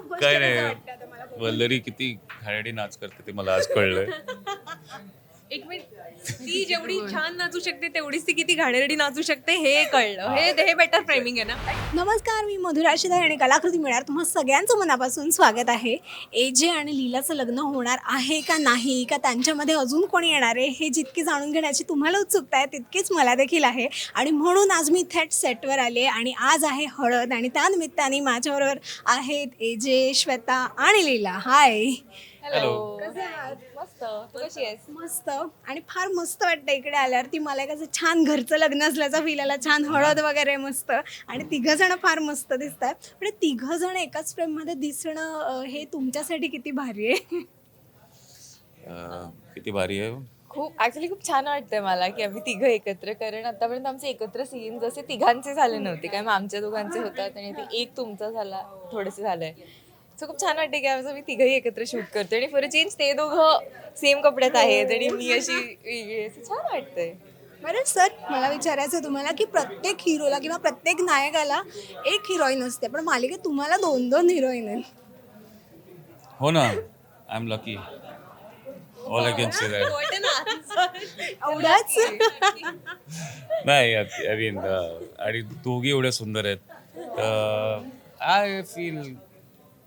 खूप काय नाही? वल्लरी किती घाणेरडी नाच करते ते मला आज कळलंय. एक मिनिट. ती जेवढी छान नाचू शकते तेवढीच ती किती घाणेरडी नाचू शकते हे कळलं. हे हे बेटर फ्रेमिंग आहे ना. नमस्कार मी मधुरा शिधाई आणि कलाकृती मिळणार तुम्हा सगळ्यांचं मनापासून स्वागत आहे. एजे आणि लीलाचं लग्न होणार आहे का नाही का त्यांच्यामध्ये अजून कोणी येणार आहे हे जितकी जाणून घेण्याची तुम्हाला उत्सुकता आहे तितकीच मला देखील आहे. आणि म्हणून आज मी थेट सेटवर आले आणि आज आहे हळद आणि त्यानिमित्ताने माझ्याबरोबर आहेत एजे श्वेता आणि लीला. हाय हॅलो कसे आहात? मस्त. तू कशी आहेस? मस्त. आणि फार मस्त वाटतं इकडे आल्यावर. ती मला एक असं छान घरचं लग्न असल्याचा फील आला. छान हळद वगैरे मस्त. आणि तिघं जण फार मस्त दिसत आहेत पण तिघं जण एकाच फ्रेममध्ये दिसणं अं, हे तुमच्यासाठी किती भारी आहे? अं, किती भारी आहे खूप ऍक्च्युली खूप छान वाटतंय मला की आम्ही तिघं एकत्र. कारण आतापर्यंत आमचे एकत्र सीन जसे तिघांचे झाले नव्हते. काय मग आमच्या दोघांचे होतात आणि ते एक तुमचा झाला थोडेसे झालंय. सो खूप छान वाटते की आमचं मी तिघही एकत्र शूट करतो आणि फॉर चेंज ते दोघं सेम कपड्यात आहेत आणि मी अशी वेगळी आहे. So छान वाटतंय. बरं सर मला विचारायचं आहे तुम्हाला की प्रत्येक हिरोला किंवा प्रत्येक नायकाला एक हिरोईन असते पण मालिकेत तुम्हाला दोन दोन हिरोईन आहेत. हो ना. I am lucky all I can say that एवढाच? नाही आय मीन आणि दोघी एवढ्या सुंदर आहेत. I feel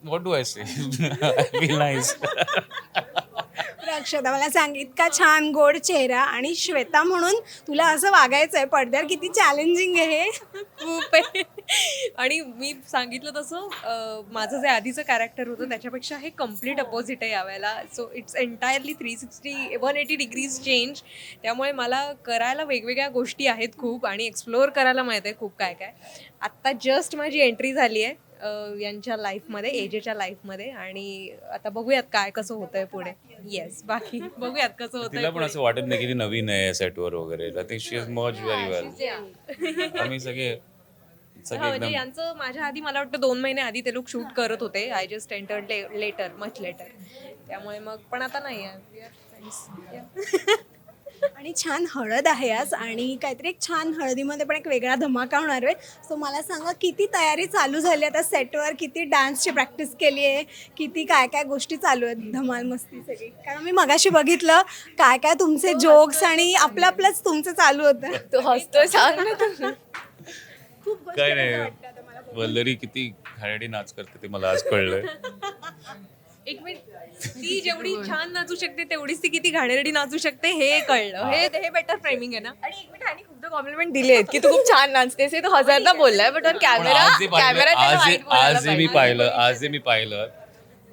what do I say feel nice Akshata मला सांग इतका छान गोड चेहरा आणि श्वेता म्हणून तुला असं वागायचं आहे पडद्यावर किती चॅलेंजिंग आहे हे. खूप आहे. आणि मी सांगितलं तसं माझं जे आधीचं कॅरेक्टर होतं त्याच्यापेक्षा हे कंप्लीट अपोजिट आहे यावेळेला. So it's entirely three sixty one eighty degrees change त्यामुळे मला करायला वेगवेगळ्या गोष्टी आहेत खूप आणि एक्सप्लोअर करायला माहीत आहे खूप काय काय. आत्ता जस्ट माझी एंट्री झाली आहे. यांच्या लाईफमध्ये एजेच्या लाईफमध्ये आणि आता बघूयात काय कसं होतंय पुढे. येस बाकी बघूयात कसं होतंय तिला पण पुढे. असं वाटत नाही की ती नवीन आहे सेटवर वगैरे. I think she is much very well आम्ही सगळे हा, सगळे म्हणजे एकदम यांचं माझ्या आधी मला वाटतं दोन महिने आधी ते लोक शूट करत होते. I just entered later much later त्यामुळे मग पण आता नाही आहे. आणि छान हळद आहे आज आणि काहीतरी एक छान हळदीमध्ये पण एक वेगळा धमाका होणार आहे. सो मला सांगा किती तयारी चालू झाली आता सेटवर किती डान्सची प्रॅक्टिस केली आहे? किती काय काय गोष्टी चालू आहेत? धमाल मस्ती सगळी. कारण मी मगाशी बघितलं काय काय तुमचे जोक्स आणि आपलं आपलंच तुमचं चालू होतं. तो हसतोय सांग ना खूप काय नाही? वल्लरी किती घाणेरडी नाच करते ते मला आज कळलंय. एक मिनिट. ती जेवढी छान नाचू शकते तेवढीच ती किती घाणेरडी नाचू शकते हे कळलं. हे हे बेटर फ्रेमिंग आहे ना. आणि एक मिनिट आणि खूप कॉम्प्लिमेंट दिलेत की तू खूप छान नाचतेस हे तो हजारदा बोललाय बट पण कॅमेरा आज जे पाहिलं कॅमेरा आज जे- आज जे मी पाहिलं. आज जे मी पाहिलं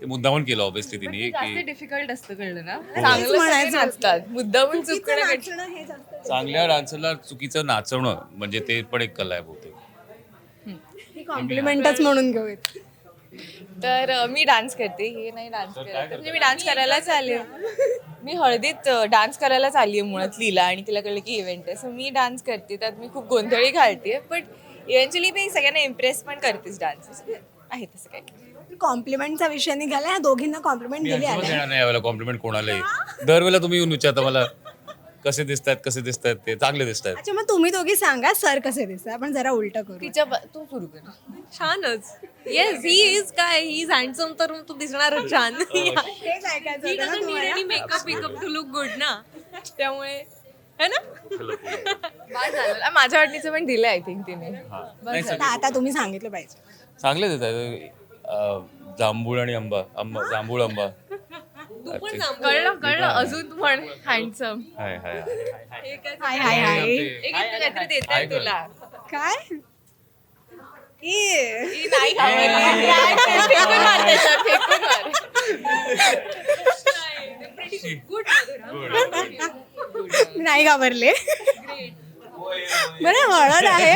ते मुद्दामून केलं ऑब्विसली तिने की डिफिकल्ट असतं कळलं ना. तेच चांगलं म्हणायचं नाचतात. मुद्दामून चुकणं. नाचणं हे जास्त चांगल्या डान्सरला चुकीचं नाचवणं म्हणजे ते पण एक कला आहे बहुतेक. ही कॉम्प्लिमेंटच म्हणून घेऊयात. तर अ, मी डान्स करते. हे नाही डान्स करत. म्हणजे मी डान्स करायलाच आले मी हळदीत डान्स करायलाच आली आहे मुळात लिहिला आणि तिला कळलं की इव्हेंट आहे. सो मी डान्स करते. त्यात मी खूप गोंधळी घालते बट इव्हेंच्युअली मी सगळ्यांना इम्प्रेस पण करतेच डान्स आहे तसं काही कॉम्प्लिमेंटचा विषय निघाला. ह्या दोघींना कॉम्प्लिमेंट मी दिली अजिबात आल्या देणार नाही यावेळेला. कॉम्प्लिमेंट कोणालाही. दरवेळेला तुम्ही येऊन विचारता मला कसे दिसतात कसे दिसतात ते चांगले दिसतात अच्छा मग तुम्ही दोघी सांगा सर कसे दिसतात? आपण जरा उलट करू. तिच्या ब- तू सुरू कर. छानच. येस ही इज काय ही इज हँडसम तर तू दिसणारच छान. तेच ऐकायचं होतं ना डझंट नीड तुम्हाला? एनी मेकअप बिकअप टू लुक गुड ना. त्यामुळे है ना? झालं. आ, माझ्या वाटणीचं पण दिलं आय थिंक तिने. नाही आता आता तुम्ही सांगितलं पाहिजे. चांगले देतात अं, जांभूळ आणि आंबा. आंबा जांभूळ आंबा. कळलं कळलं. अजून हँडसम हाय हाय हाय. हाय हाय हाय. एक काहीतरी देत काय आहे तुला. काय? ए. ही नाही घाबरले. बरं हळद आहे.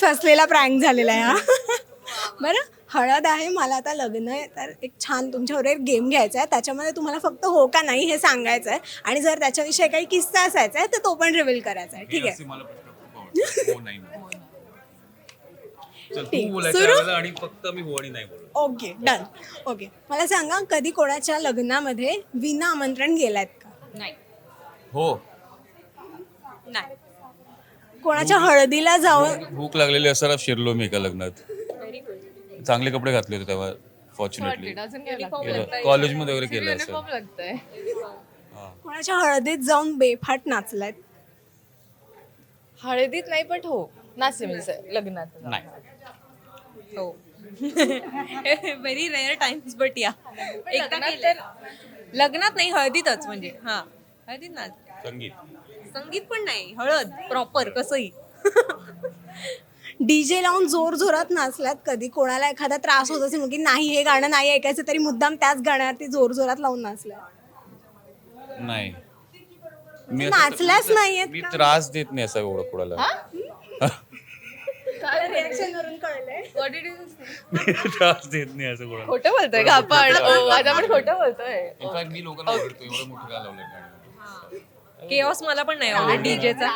फसलेला प्रँक झालेला आहे हा. बरं हळद आहे मला आता लग्न आहे तर एक छान तुमच्यावर एक गेम घ्यायचा आहे. त्याच्यामध्ये तुम्हाला फक्त हो का नाही हे सांगायचं आहे. आणि जर त्याच्याविषयी काही किस्सा असायचा आहे तर तो पण रिव्हील करायचा आहे. ठीक आहे. हो, नाही, नाही. चल, ठीक. तू बोलायचं सुरू? आहे आणि फक्त मी हो आणि नाही बोलू ओके डन. ओके. मला सांगा कधी कोणाच्या लग्नामध्ये विना आमंत्रण गेलात का? नाही. हो. नाही. कोणाच्या हळदीला जाऊन भूक लागलेली असताना शिरलो मी एका लग्नात. चांगले कपडे घातले होते तेव्हा फॉर्च्युनेटली अजून काय कॉलेजमध्ये वगैरे केलं असं. युनिफॉर्म लागतंय. कोणाच्या हळदीत जाऊन बेफाट नाचलात हळदीत नाही पण हो नाचले म्हणजे असं लग्नात. नाही. हो. व्हेरी रेअर टाइम्स बट या एकदा लग्नात नाही हळदीतच म्हणजे हा. हळदीत ना संगीत. संगीत पण नाही हळद प्रॉपर कसंही. डीजे लावून जोर जोरात नाचलात कधी. कोणाला एखादा त्रास होत असेल की नाही हे गाणं नाही ऐकायचं तरी मुद्दाम त्याच गाण्यावरती जोर जोरात लावून नाचला नाही. मी असं- नाचलाच नाहीयेत मी त्रास देत नाही असं एवढं कोणाला. रिॲक्शन वरून कळलंय? मी त्रास देत नाही असं कोणाला. खोटं बोलतोय का आपण? ओ, आज आपण खोटं बोलतोय. इनफॅक्ट मी लोकांना ओरडतो एवढं मोठं काय लावलं केऑस मला पण नाही आवडत. डीजेचा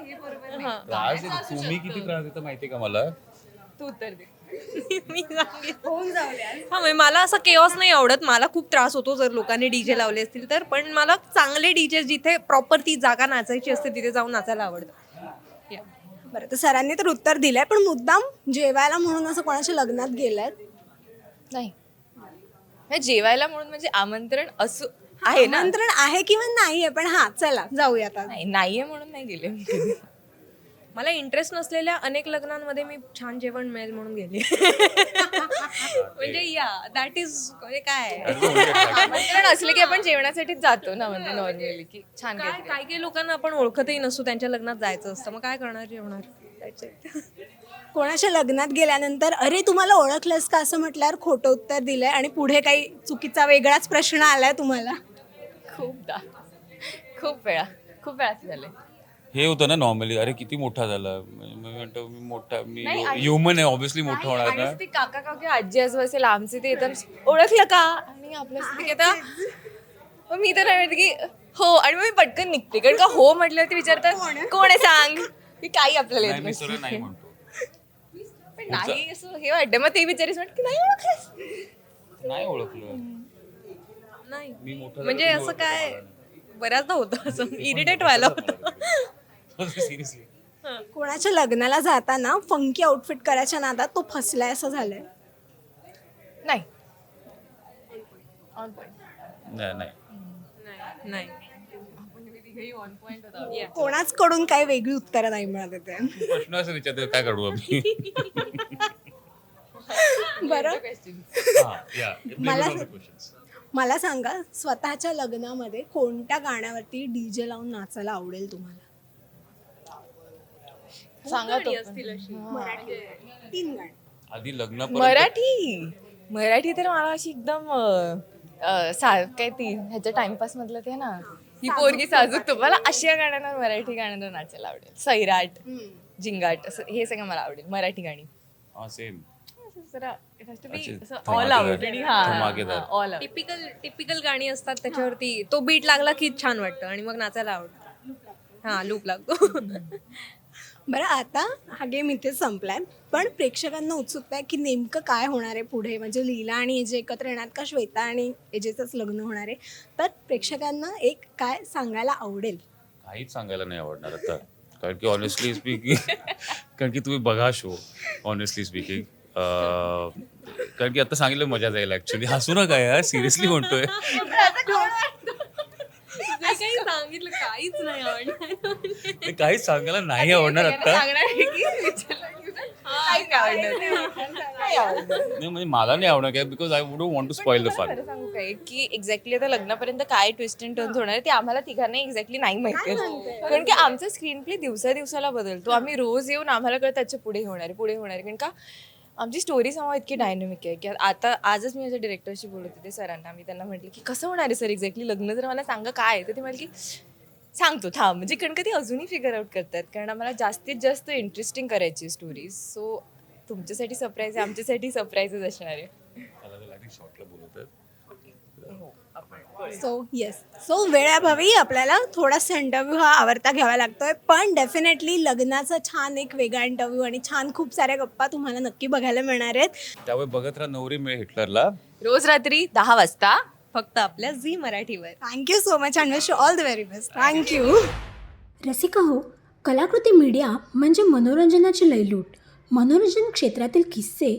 त्रास देतो तुम्ही किती त्रास देता माहितीये का मला? तू तर दे. मी. हा म्हणजे मला असं केऑस नाही आवडत. मला खूप त्रास होतो जर लोकांनी डीजे लावले असतील तर. पण मला चांगले डीजे जिथे प्रॉपर ती जागा नाचायची असते तिथे जाऊन नाचायला आवडतं. Yeah. बरं तर सरांनी तर उत्तर दिलंय पण मुद्दाम जेवायला म्हणून असं कोणाच्या लग्नात गेलाय? नाही. हे जेवायला म्हणून म्हणजे आमंत्रण असू आहे ना? आमंत्रण आहे किंवा नाहीये पण हा चला जाऊया आता. नाही नाहीये म्हणून नाही गेले मी कधी. मला इंटरेस्ट नसलेल्या अनेक लग्नांमध्ये मी छान जेवण मिळेल म्हणून गेले. म्हणजे या दॅट इज म्हणजे काय? आमंत्रण असले की आपण जेवणासाठीच जातो ना म्हणजे नॉर्मली की छान काय. काही काही लोकांना आपण ओळखतही नसतो त्यांच्या लग्नात जायचं असतं. मग काय करणार जेवणार? That's it. कोणाच्या लग्नात गेल्यानंतर अरे तुम्हाला ओळखलंस का? असं म्हटल्यावर खोटं उत्तर दिलंय आणि पुढे काही चुकीचा वेगळाच प्रश्न आलाय तुम्हाला. खूपदा. खूप वेळा. खूप वेळा असं झालंय. हे होतं ना नॉर्मली अरे किती मोठा झाला. मी मी म्हणतो मी मोठा मी नाही, आणि- ह्युमन आहे ऑब्विसली मोठा होणार आणि ना ते काका काकी आजी आजोबा असेल आमचे ते येतात ओळखलं का? आणि आपलं असतं की आता मग मी तर नाही म्हणत की हो आणि मग मी पटकन निघते. कारण का हो म्हटलं ते विचारतात कोण आहे? सांग? मी काही आपल्याला नाही येत मी सरळ नाही नसते. म्हणतो. पण नाही असं हे वाटतं. मग ते विचारीस म्हण की नाही ओळखलंस. नाही ओळखलं. नाही. मी मोठा म्हणजे असं काय बऱ्याचदा होतं असं. इरिटेट व्हायला होतं. सिरियसली कोणाच्या लग्नाला जाताना फंकी आउटफिट करायच्या नादात तो फसलाय असं झालंय? नाही. नाही नाही. नाही कोणाच कडून काही वेगळी उत्तरं नाही मिळत येते प्रश्न असं विचारतो काय काढू आम्ही? बरं. हा, yeah. मला- Blame it on the questions. मला सांगा स्वतःच्या लग्नामध्ये कोणत्या गाण्यावरती डीजे लावून नाचायला आवडेल तुम्हाला? सांगा तो पण. तीन गाणी. आधी लग्न मराठी? मराठी तर मला अशी एकदम अं, अं, सा काय ती ह्याच्या टाइमपास मधलं ते ना ही. पोरगी साजूक तो मला अशा गाण्यांवर मराठी गाण्यांवर नाचायला आवडेल. सैराट जिंगाट असं हे सगळं मला आवडेल मराठी गाणी. हा सेम जरा असं हा. ऑल आउट टिपिकल टिपिकल गाणी असतात त्याच्यावरती तो बीट लागला की छान वाटतं आणि मग नाचायला आवडतं. हा लूप लागतो. बरं आता हा गेम इथेच संपलाय. पण प्रेक्षकांना उत्सुकता आहे की नेमकं काय होणार आहे पुढे? म्हणजे लीला आणि एजे एकत्र येणार का श्वेता आणि एजेचंच लग्न होणार आहे? तर प्रेक्षकांना एक काय सांगायला आवडेल? काहीच सांगायला नाही आवडणार आता. कारण की ऑनेस्टली स्पीकिंग कारण की तुम्ही बघा शो ऑनेस्टली स्पीकिंग कारण की आता सांगितलं मजा जाईल ऍक्च्युली हसू नका यार सिरियसली म्हणतोय. सांगितलं काहीच नाही आवडणार. काहीच सांगायला नाही आवडणार आता. नाही म्हणजे मला नाही आवडणार काय because I would want to spoil the fun खरं सांगू काय की एक्झॅक्टली आता लग्नापर्यंत काय ट्विस्ट अँड टर्न्स होणार आहे ते आम्हाला तिघांना एक्झॅक्टली नाही माहिती कारण की आमचा स्क्रीन प्ले दिवसा दिवसाला बदलतो. आम्ही रोज येऊन आम्हाला कळतं त्याच्या पुढे होणार आहे पुढे होणार आहे. कारण का आमची स्टोरी समोर इतकी डायनॅमिक आहे की आता आजच मी माझ्या डिरेक्टरशी बोलत होते सरांना. मी त्यांना म्हटलं की कसं होणार आहे सर एक्झॅक्टली लग्न जर मला सांगा काय आहे? तर ते म्हटलं की सांगतो थांब. म्हणजे कारण कधी अजूनही फिगर आउट करतात. कारण आम्हाला जास्तीत जास्त इंटरेस्टिंग करायची स्टोरीज सो तुमच्यासाठी सरप्राईज आहे आमच्यासाठी सरप्राईजच असणार आहे. सो येस सो वेळाभावी आपल्याला थोडासा इंटरव्ह्यू हा आवडता घ्यावा लागतोय. पण डेफिनेटली लग्नाचा छान एक वेगळा इंटरव्ह्यू आणि छान खूप साऱ्या गप्पा तुम्हाला नक्की बघायला मिळणार आहेत. त्यावेळी बघत राहा नवरी मिळे हिटलरला. रोज रात्री दहा वाजता फक्त आपल्या झी मराठीवर. Thank you so much and wish all the very best thank you Rasika हो कलाकृती मीडिया म्हणजे मनोरंजनाची लयलूट. मनोरंजन क्षेत्रातील किस्से